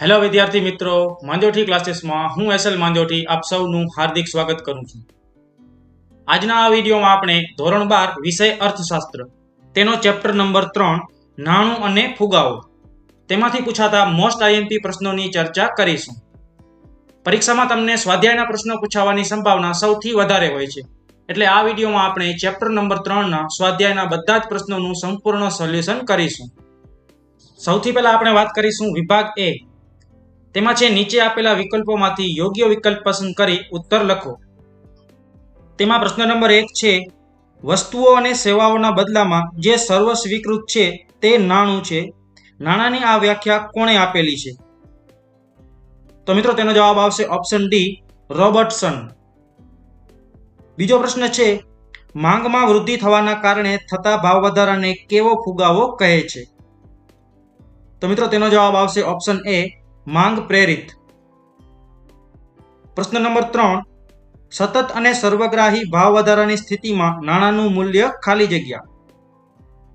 Hello વિદ્યાર્થી મિત્રો. માંજોઠી ક્લાસીસમાં હું એસએલ માંજોઠી આપ સૌનું હાર્દિક સ્વાગત કરું છું. આજના આ વિડીયોમાં આપણે ધોરણ બાર વિષય અર્થશાસ્ત્ર, તેનો ચેપ્ટર નંબર ત્રણ, નાણું અને ફુગાવો, તેમાંથી પૂછાતા મોસ્ટ આઈએમપી પ્રશ્નોની ચર્ચા કરીશું. પરીક્ષામાં તમને સ્વાધ્યાયના પ્રશ્નો પૂછાવાની સંભાવના સૌથી વધારે હોય છે. એટલે આ વિડીયોમાં આપણે ચેપ્ટર નંબર ત્રણના સ્વાધ્યાયના બધા જ પ્રશ્નોનું સંપૂર્ણ સોલ્યુશન કરીશું. સૌથી પહેલા આપણે વાત કરીશું વિભાગ એ. તેમાં છે, નીચે આપેલા વિકલ્પોમાંથી યોગ્ય વિકલ્પ પસંદ કરી ઉત્તર લખો. તેમાં પ્રશ્ન નંબર એક છે, વસ્તુઓ અને સેવાઓના બદલામાં જે સર્વ સ્વીકૃત છે તે નાણું છે. નાણાંની આ વ્યાખ્યા કોણે આપેલી છે? તો મિત્રો, તેનો જવાબ આવશે ઓપ્શન ડી રોબર્ટસન. બીજો પ્રશ્ન છે, માંગમાં વૃદ્ધિ થવાના કારણે થતા ભાવ વધારાને કેવો ફુગાવો કહે છે? તો મિત્રો, તેનો જવાબ આવશે ઓપ્શન એ માંગ પ્રેરિત. પ્રશ્ન નંબર ત્રણ. સતત અને સર્વગ્રાહી ભાવ વધારાની સ્થિતિમાં નાણાંનું મૂલ્ય ખાલી જગ્યા.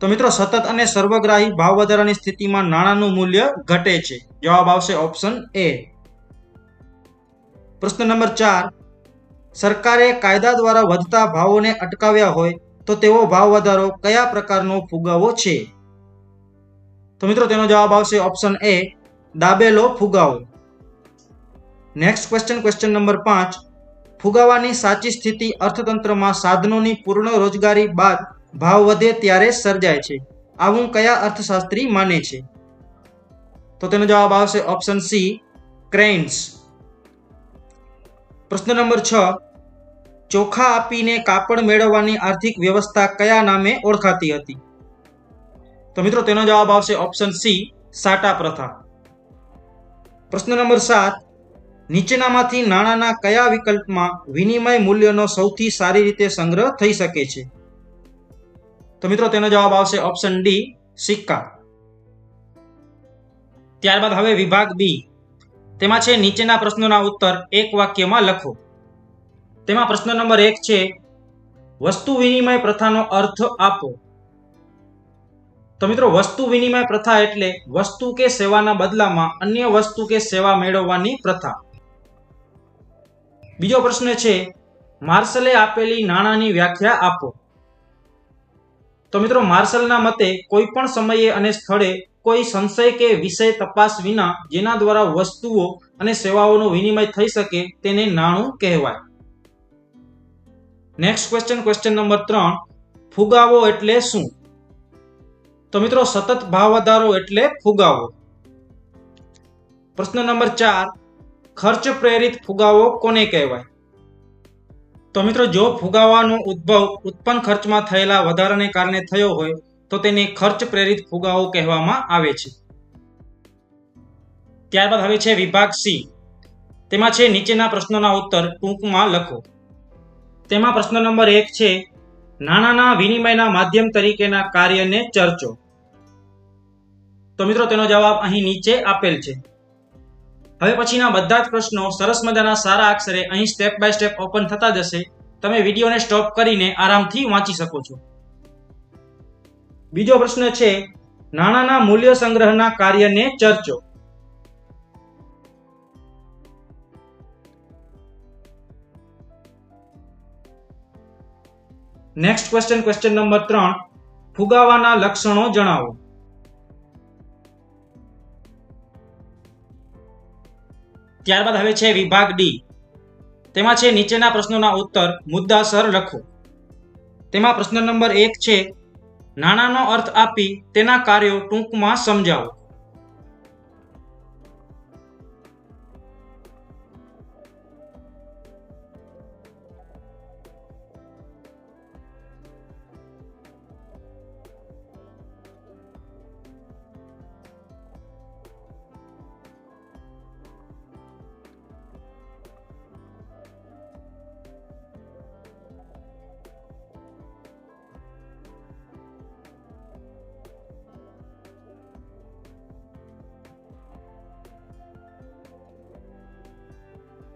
તો મિત્રો, સતત અને સર્વગ્રાહી ભાવ વધારાની સ્થિતિમાં નાણાંનું મૂલ્ય ઘટે છે. જવાબ આવશે ઓપ્શન એ. પ્રશ્ન નંબર ચાર. સરકારે કાયદા દ્વારા વધતા ભાવોને અટકાવ્યા હોય તો તેવો ભાવ વધારો કયા પ્રકારનો ફુગાવો છે? તો મિત્રો, તેનો જવાબ આવશે ઓપ્શન એ. દાબેલો ફુગાવો. નેક્સ્ટ ક્વેશ્ચન ક્વેશ્ચન નંબર પાંચ. ફુગાવાની સાચી સ્થિતિ અર્થતંત્રમાં સાધનોની પૂર્ણ રોજગારી બાદ ભાવ વધે ત્યારે સર્જાય છે. આવું કયા અર્થશાસ્ત્રી માને છે? તો તેનો જવાબ આવશે ઓપ્શન સી ક્રેન્સ પ્રશ્ન નંબર છ. ચોખા આપીને કાપડ મેળવવાની આર્થિક વ્યવસ્થા કયા નામે ઓળખાતી હતી? તો મિત્રો તેનો જવાબ આવશે ઓપ્શન સી સાટા પ્રથા. પ્રશ્ન નંબર સાત, નીચેનામાંથી નાણાંના કયા વિકલ્પમાં વિનિમય મૂલ્યનો સૌથી સારી રીતે સંગ્રહ થઈ શકે છે? તો મિત્રો તેનો જવાબ આવશે ઓપ્શન ડી સિક્કા. ત્યારબાદ હવે વિભાગ બી તેમાં છે નીચેના પ્રશ્નોના ઉત્તર એક વાક્યમાં લખો. તેમાં પ્રશ્ન નંબર એક છે, વસ્તુ વિનિમય પ્રથાનો અર્થ આપો. તો મિત્રો, વસ્તુ વિનિમય પ્રથા એટલે વસ્તુ કે સેવાના બદલામાં અન્ય વસ્તુ કે સેવા મેળવવાની પ્રથા. બીજો પ્રશ્ન છે, માર્શલે આપેલી નાણાંની વ્યાખ્યા આપો. તો મિત્રો, માર્શલના મતે કોઈ પણ સમયે અને સ્થળે કોઈ સંશય કે વિષય તપાસ વિના જેના દ્વારા વસ્તુઓ અને સેવાઓનો વિનિમય થઈ શકે તેને નાણું કહેવાય. નેક્સ્ટ ક્વેશ્ચન ક્વેશ્ચન નંબર ત્રણ. ફુગાવો એટલે શું? તો મિત્રો સતત ભાવ વધારો એટલે ફુગાવો. પ્રશ્ન નંબર ચાર, ખર્ચ પ્રેરિત ફુગાવો કોને કહેવાય? તો મિત્રો જો ફુગાવાનો ઉદ્ભવ ઉત્પન્ન ખર્ચમાં થયેલા વધારાને કારણે થયો હોય, તો તેને ખર્ચ પ્રેરિત ફુગાવો કહેવામાં આવે છે. ત્યારબાદ હવે છે વિભાગ સી. તેમાં છે નીચેના પ્રશ્નોના ઉત્તર ટૂંકમાં લખો. તેમાં પ્રશ્ન નંબર એક છે નાણાંના વિનિમયના માધ્યમ તરીકેના કાર્યને ચર્ચો. તો મિત્રો, તેનો જવાબ અહીં નીચે આપેલ છે. હવે પછીના બધા જ પ્રશ્નો સરસ મજાના સારા અક્ષરે અહીં સ્ટેપ બાય સ્ટેપ ઓપન થતા જશે. તમે વિડીયોને સ્ટોપ કરીને આરામથી વાંચી શકો છો. બીજો પ્રશ્ન છે, નાણાંના મૂલ્ય સંગ્રહના કાર્યને ચર્ચો. નેક્સ્ટ ક્વેશ્ચન ક્વેશ્ચન નંબર ત્રણ ફુગાવાના લક્ષણો જણાવો. ત્યારબાદ હવે છે વિભાગ ડી તેમાં છે નીચેના પ્રશ્નોના ઉત્તર. મુદ્દાસર લખો. તેમાં પ્રશ્ન નંબર એક છે, નાણાંનો અર્થ આપી તેના કાર્યો ટૂંકમાં સમજાવો.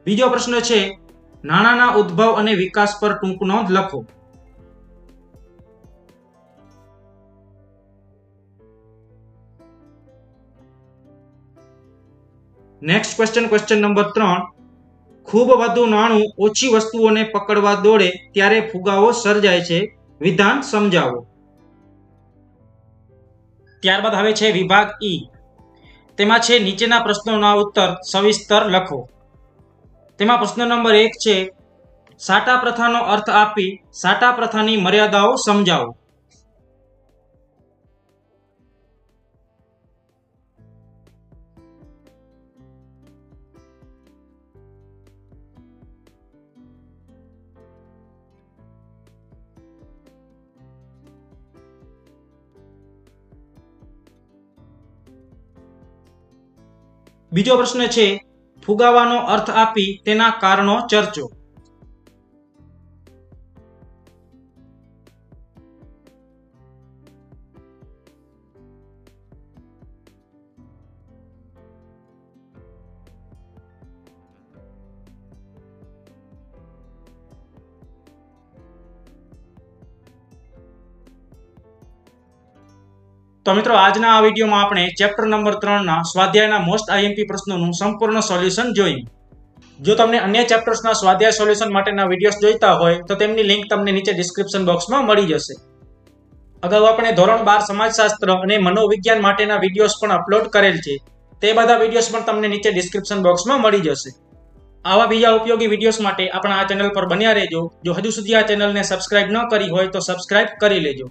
બીજો પ્રશ્ન છે, નાણાંના ઉદ્ભવ અને વિકાસ પર ટૂંક નોંધ લખો. નેક્સ્ટ ક્વેશ્ચન ક્વેશ્ચન નંબર ત્રણ. ખૂબ વધુ નાણું ઓછી વસ્તુઓને પકડવા દોડે ત્યારે ફુગાવો સર્જાય છે. વિધાન સમજાવો. ત્યારબાદ હવે છે વિભાગ ઈ. તેમાં છે નીચેના પ્રશ્નોના ઉત્તર સવિસ્તર લખો. તેમાં પ્રશ્ન નંબર એક છે, સાટા પ્રથાનો અર્થ આપી સાટા પ્રથાની મર્યાદાઓ સમજાવો. બીજો પ્રશ્ન છે ફુગાવાનો અર્થ આપી તેના કારણો ચર્ચો. તો મિત્રો, આજના આ વિડીયોમાં આપણે ચેપ્ટર નંબર ત્રણના સ્વાધ્યાયના મોસ્ટ આઈએમપી પ્રશ્નોનું સંપૂર્ણ સોલ્યુશન જોયું. જો તમને અન્ય ચેપ્ટર્સના સ્વાધ્યાય સોલ્યુશન માટેના વિડીયોઝ જોઈતા હોય, તો તેમની લિંક તમને નીચે ડિસ્ક્રિપ્શન બોક્સમાં મળી જશે. અગાઉ આપણે ધોરણ બાર સમાજશાસ્ત્ર અને મનોવિજ્ઞાન માટેના વિડીયોઝ પણ અપલોડ કરેલ છે. તે બધા વિડીયોઝ પણ તમને નીચે ડિસ્ક્રિપ્શન બોક્સમાં મળી જશે. આવા બીજા ઉપયોગી વિડીયોઝ માટે આપણા આ ચેનલ પર બન્યા રહેજો. જો હજુ સુધી આ ચેનલને સબસ્ક્રાઇબ ન કરી હોય, તો સબસ્ક્રાઇબ કરી લેજો.